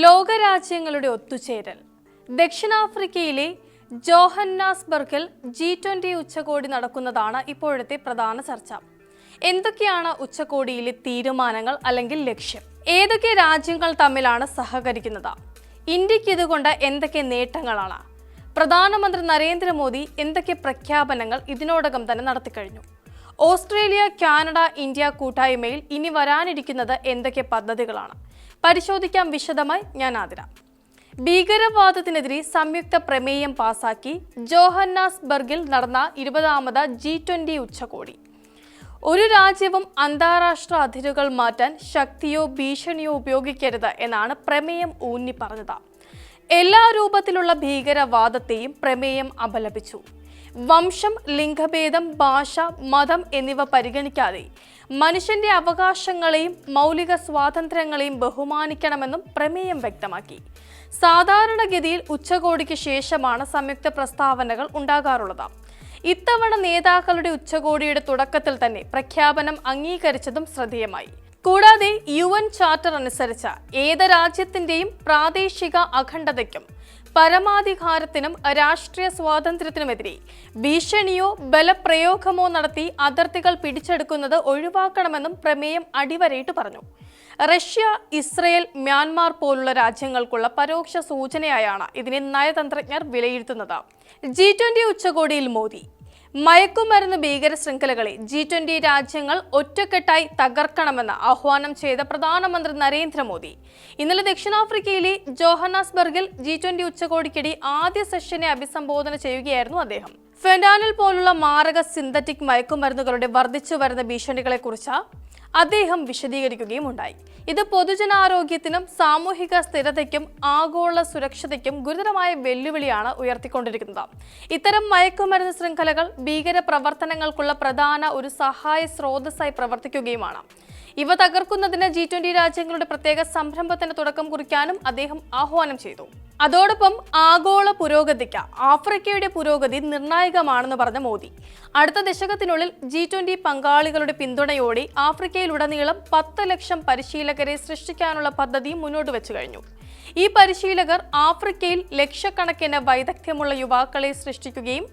ലോകരാജ്യങ്ങളുടെ ഒത്തുചേരൽ. ദക്ഷിണാഫ്രിക്കയിലെ ജോഹന്നാസ്ബർഗിൽ G twenty ഉച്ചകോടി നടക്കുന്നതാണ് ഇപ്പോഴത്തെ പ്രധാന ചർച്ച. എന്തൊക്കെയാണ് ഉച്ചകോടിയിലെ തീരുമാനങ്ങൾ അല്ലെങ്കിൽ ലക്ഷ്യം? ഏതൊക്കെ രാജ്യങ്ങൾ തമ്മിലാണ് സഹകരിക്കുന്നത്? ഇന്ത്യയ്ക്ക് ഇതുകൊണ്ട് എന്തൊക്കെ നേട്ടങ്ങളാണ്? പ്രധാനമന്ത്രി നരേന്ദ്രമോദി എന്തൊക്കെ പ്രഖ്യാപനങ്ങൾ ഇതിനോടകം തന്നെ നടത്തിക്കഴിഞ്ഞു? ഓസ്ട്രേലിയ കാനഡ ഇന്ത്യ കൂട്ടായ്മയിൽ ഇനി വരാനിരിക്കുന്നത് എന്തൊക്കെ പദ്ധതികളാണ്? പരിശോധിക്കാം വിശദമായി ഞാൻ ആതിര. ഭീകരവാദത്തിനെതിരെ സംയുക്ത പ്രമേയം പാസാക്കി ജോഹന്നാസ്ബർഗിൽ നടന്ന ഇരുപതാമത് ജി ട്വന്റി ഉച്ചകോടി. ഒരു രാജ്യവും അന്താരാഷ്ട്ര അതിരുകൾ മാറ്റാൻ ശക്തിയോ ഭീഷണിയോ ഉപയോഗിക്കരുത് എന്നാണ് പ്രമേയം ഊന്നി പറഞ്ഞത് എല്ലാ രൂപത്തിലുള്ള ഭീകരവാദത്തെയും പ്രമേയം അപലപിച്ചു. വംശം ലിംഗഭേദം ഭാഷ മതം എന്നിവ പരിഗണിക്കാതെ മനുഷ്യന്റെ അവകാശങ്ങളെയും മൗലിക സ്വാതന്ത്ര്യങ്ങളെയും ബഹുമാനിക്കണമെന്നും പ്രമേയം വ്യക്തമാക്കി. സാധാരണഗതിയിൽ ഉച്ചകോടിക്ക് ശേഷമാണ് സംയുക്ത പ്രസ്താവനകൾ ഉണ്ടാകാറുള്ളത്. ഇത്തവണ നേതാക്കളുടെ ഉച്ചകോടിയുടെ തുടക്കത്തിൽ തന്നെ പ്രഖ്യാപനം അംഗീകരിച്ചതും ശ്രദ്ധേയമായി. കൂടാതെ യു എൻ ചാർട്ടർ അനുസരിച്ച് ഏത് രാജ്യത്തിന്റെയും പ്രാദേശിക അഖണ്ഡതയ്ക്കും പരമാധികാരത്തിനും രാഷ്ട്രീയ സ്വാതന്ത്ര്യത്തിനുമെതിരെ ഭീഷണിയോ ബലപ്രയോഗമോ നടത്തി അതിർത്തികൾ പിടിച്ചെടുക്കുന്നത് ഒഴിവാക്കണമെന്നും പ്രമേയം അടിവരയിട്ട് പറഞ്ഞു. റഷ്യ ഇസ്രയേൽ മ്യാൻമാർ പോലുള്ള രാജ്യങ്ങൾക്കുള്ള പരോക്ഷ സൂചനയായാണ് ഇതിനെ നയതന്ത്രജ്ഞർ വിലയിരുത്തുന്നത്. ജി ട്വന്റി ഉച്ചകോടിയിൽ മോദി മയക്കുമരുന്ന് ഭീകര ശൃംഖലകളെ ജി ട്വന്റി രാജ്യങ്ങൾ ഒറ്റക്കെട്ടായി തകർക്കണമെന്ന് ആഹ്വാനം ചെയ്ത പ്രധാനമന്ത്രി നരേന്ദ്രമോദി. ഇന്നലെ ദക്ഷിണാഫ്രിക്കയിലെ ജോഹന്നാസ്ബർഗിൽ ജി ട്വന്റി ഉച്ചകോടിക്കിടെ ആദ്യ സെഷനെ അഭിസംബോധന ചെയ്യുകയായിരുന്നു അദ്ദേഹം. ഫെൻഡാനിൽ പോലുള്ള മാരക സിന്തറ്റിക് മയക്കുമരുന്നുകളുടെ വർദ്ധിച്ചു വരുന്ന ഭീഷണികളെക്കുറിച്ച് അദ്ദേഹം വിശദീകരിക്കുകയും ഉണ്ടായി. ഇത് പൊതുജനാരോഗ്യത്തിനും സാമൂഹിക സ്ഥിരതയ്ക്കും ആഗോള സുരക്ഷതയ്ക്കും ഗുരുതരമായ വെല്ലുവിളിയാണ് ഉയർത്തിക്കൊണ്ടിരിക്കുന്നത്. ഇത്തരം മയക്കുമരുന്ന് ശൃംഖലകൾ ഭീകര പ്രവർത്തനങ്ങൾക്കുള്ള പ്രധാന ഒരു സഹായ സ്രോതസ്സായി പ്രവർത്തിക്കുകയുമാണ്. ഇവ തകർക്കുന്നതിന് ജി രാജ്യങ്ങളുടെ പ്രത്യേക സംരംഭത്തിന് തുടക്കം കുറിക്കാനും അദ്ദേഹം ആഹ്വാനം ചെയ്തു. അതോടൊപ്പം ആഗോള പുരോഗതിക്ക് ആഫ്രിക്കയുടെ പുരോഗതി നിർണായകമാണെന്ന് പറഞ്ഞ മോദി. അടുത്ത ദശകത്തിനുള്ളിൽ ജി ട്വന്റി പങ്കാളികളുടെ പിന്തുണയോടെ ആഫ്രിക്കയിലുടനീളം പത്ത് ലക്ഷം പരിശീലകരെ സൃഷ്ടിക്കാനുള്ള പദ്ധതി മുന്നോട്ട് വെച്ചു കഴിഞ്ഞു. ഈ പരിശീലകർ ആഫ്രിക്കയിൽ ലക്ഷക്കണക്കിന് വൈദഗ്ധ്യമുള്ള യുവാക്കളെ സൃഷ്ടിക്കുകയും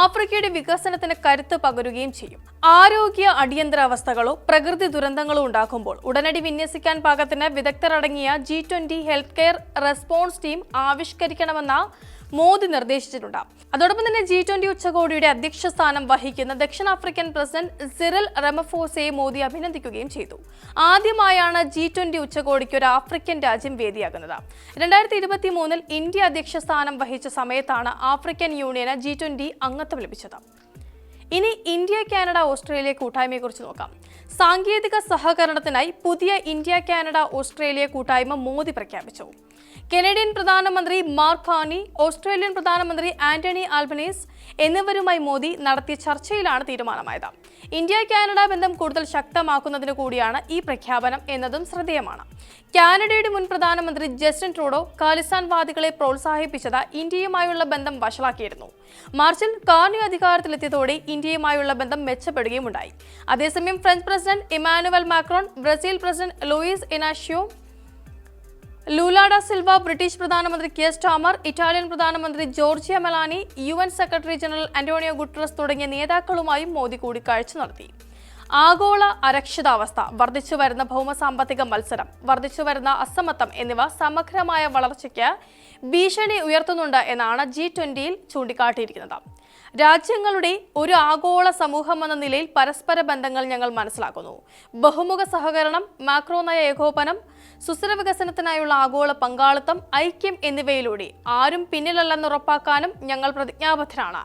ആഫ്രിക്കയുടെ വികസനത്തിന് കരുത്ത് പകരുകയും ചെയ്യും. ആരോഗ്യ അടിയന്തരാവസ്ഥകളോ പ്രകൃതി ദുരന്തങ്ങളോ ഉണ്ടാക്കുമ്പോൾ ഉടനടി വിന്യസിക്കാൻ പാകത്തിന് വിദഗ്ധരടങ്ങിയ G twenty health care response team ആവിഷ്കരിക്കണമെന്ന Modi നിർദ്ദേശിച്ചിട്ടുണ്ട്. അതോടൊപ്പം തന്നെ ജി ട്വന്റി ഉച്ചകോടിയുടെ അധ്യക്ഷ സ്ഥാനം വഹിക്കുന്ന ദക്ഷിണാഫ്രിക്കൻ പ്രസിഡന്റ് സിറിൽ റമഫോസയെ മോദി അഭിനന്ദിക്കുകയും ചെയ്തു. ആദ്യമായാണ് ജി ട്വന്റി ഉച്ചകോടിക്ക് ഒരു ആഫ്രിക്കൻ രാജ്യം വേദിയാകുന്നത്. രണ്ടായിരത്തി ഇരുപത്തി മൂന്നിൽ ഇന്ത്യ അധ്യക്ഷ സ്ഥാനം വഹിച്ച സമയത്താണ് ആഫ്രിക്കൻ യൂണിയന് ജി ട്വന്റി അംഗത്വം ലഭിച്ചത്. ഇനി ഇന്ത്യ കാനഡ ഓസ്ട്രേലിയ കൂട്ടായ്മയെക്കുറിച്ച് നോക്കാം. സാങ്കേതിക സഹകരണത്തിനായി പുതിയ ഇന്ത്യ കാനഡ ഓസ്ട്രേലിയ കൂട്ടായ്മ മോദി പ്രഖ്യാപിച്ചു. കനേഡിയൻ പ്രധാനമന്ത്രി മാർക്ക് ഹാനി ഓസ്ട്രേലിയൻ പ്രധാനമന്ത്രി ആന്റണി ആൽബനീസ് എന്നിവരുമായി മോദി നടത്തിയ ചർച്ചയിലാണ് തീരുമാനമായത്. ഇന്ത്യ കാനഡ ബന്ധം കൂടുതൽ ശക്തമാക്കുന്നതിന് കൂടിയാണ് ഈ പ്രഖ്യാപനം എന്നതും ശ്രദ്ധേയമാണ്. കാനഡയുടെ മുൻ പ്രധാനമന്ത്രി ജസ്റ്റിൻ ട്രൂഡോ ഖാലിസ്ഥാൻവാദികളെ പ്രോത്സാഹിപ്പിച്ചത് ഇന്ത്യയുമായുള്ള ബന്ധം വഷളാക്കിയിരുന്നു. മാർച്ചിൽ കാർണി അധികാരത്തിലെത്തിയതോടെ ഇന്ത്യയുമായുള്ള ബന്ധം മെച്ചപ്പെടുകയും ഉണ്ടായി അതേസമയം French president Emmanuel Macron Brazil president Luiz Inacio Lula da Silva British പ്രധാനമന്ത്രി കെ സ്റ്റാമർ ഇറ്റാലിയൻ പ്രധാനമന്ത്രി Giorgia Meloni U N secretary general Antonio Guterres തുടങ്ങിയ നേതാക്കളുമായും മോദി കൂടിക്കാഴ്ച നടത്തി. ആഗോള അരക്ഷിതാവസ്ഥ വർദ്ധിച്ചു വരുന്ന ഭൗമസാമ്പത്തിക മത്സരം വർദ്ധിച്ചു വരുന്ന അസമത്വം എന്നിവ സമഗ്രമായ വളർച്ചയ്ക്ക് ഭീഷണി ഉയർത്തുന്നുണ്ട് എന്നാണ് ജി ട്വന്റിയിൽ ചൂണ്ടിക്കാട്ടിയിരിക്കുന്നത്. രാജ്യങ്ങളുടെ ഒരു ആഗോള സമൂഹം എന്ന നിലയിൽ പരസ്പര ബന്ധങ്ങൾ ഞങ്ങൾ മനസ്സിലാക്കുന്നു. ബഹുമുഖ സഹകരണം മാക്രോ നയ ഏകോപനം സുസ്ഥിര വികസനത്തിനായുള്ള ആഗോള പങ്കാളിത്തം ഐക്യം എന്നിവയിലൂടെ ആരും പിന്നിലല്ലെന്ന് ഉറപ്പാക്കാനും ഞങ്ങൾ പ്രതിജ്ഞാബദ്ധരാണ്.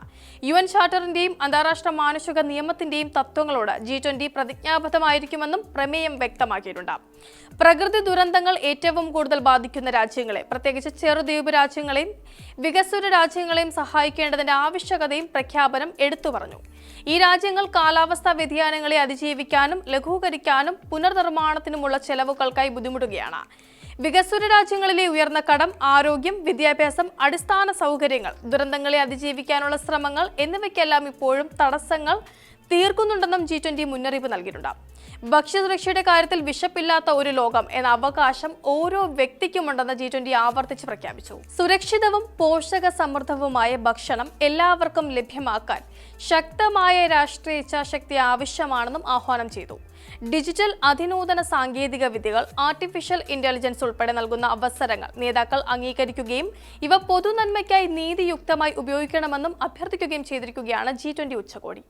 യു എൻ ചാർട്ടറിന്റെയും അന്താരാഷ്ട്ര മാനുഷിക നിയമത്തിന്റെയും തത്വങ്ങളോട് ജി ട്വന്റി പ്രതിജ്ഞാബദ്ധമായിരിക്കുമെന്നും പ്രമേയം വ്യക്തമാക്കിയിട്ടുണ്ട്. പ്രകൃതി ദുരന്തങ്ങൾ ഏറ്റവും കൂടുതൽ ബാധിക്കുന്ന രാജ്യങ്ങളെ പ്രത്യേകിച്ച് ചെറുദ്വീപ് രാജ്യങ്ങളെയും വികസ്വര രാജ്യങ്ങളെയും സഹായിക്കേണ്ടതിന്റെ ആവശ്യകതയും പ്രഖ്യാപനം എടുത്തു പറഞ്ഞു. ഈ രാജ്യങ്ങൾ കാലാവസ്ഥാ വ്യതിയാനങ്ങളെ അതിജീവിക്കാനും ലഘൂകരിക്കാനും പുനർനിർമ്മാണത്തിനുമുള്ള ചെലവുകൾക്കായി ബുദ്ധിമുട്ടുകയാണ് വികസ്വര രാജ്യങ്ങളിലെ ഉയർന്ന കടം ആരോഗ്യം വിദ്യാഭ്യാസം അടിസ്ഥാന സൗകര്യങ്ങൾ ദുരന്തങ്ങളെ അതിജീവിക്കാനുള്ള ശ്രമങ്ങൾ എന്നിവയ്ക്കെല്ലാം ഇപ്പോഴും തടസ്സങ്ങൾ തീർക്കുന്നുണ്ടെന്നും ജി ട്വന്റി മുന്നറിയിപ്പ് നൽകിയിട്ടുണ്ട്. ഭക്ഷ്യസുരക്ഷയുടെ കാര്യത്തിൽ വിശപ്പില്ലാത്ത ഒരു ലോകം എന്ന അവകാശം ഓരോ വ്യക്തിക്കുമുണ്ടെന്ന് ജി ട്വന്റി ആവർത്തിച്ച് പ്രഖ്യാപിച്ചു. സുരക്ഷിതവും പോഷക സമൃദ്ധവുമായ ഭക്ഷണം എല്ലാവർക്കും ലഭ്യമാക്കാൻ ശക്തമായ രാഷ്ട്രീയ ഇച്ഛാശക്തി ആവശ്യമാണെന്നും ആഹ്വാനം ചെയ്തു. ഡിജിറ്റൽ അതിനൂതന സാങ്കേതിക വിദ്യകൾ ആർട്ടിഫിഷ്യൽ ഇന്റലിജൻസ് ഉൾപ്പെടെ നൽകുന്ന അവസരങ്ങൾ നേതാക്കൾ അംഗീകരിക്കുകയും ഇവ പൊതുനന്മയ്ക്കായി നീതിയുക്തമായി ഉപയോഗിക്കണമെന്നും അഭ്യർത്ഥിക്കുകയും ചെയ്തിരിക്കുകയാണ് ജി ട്വന്റി ഉച്ചകോടി.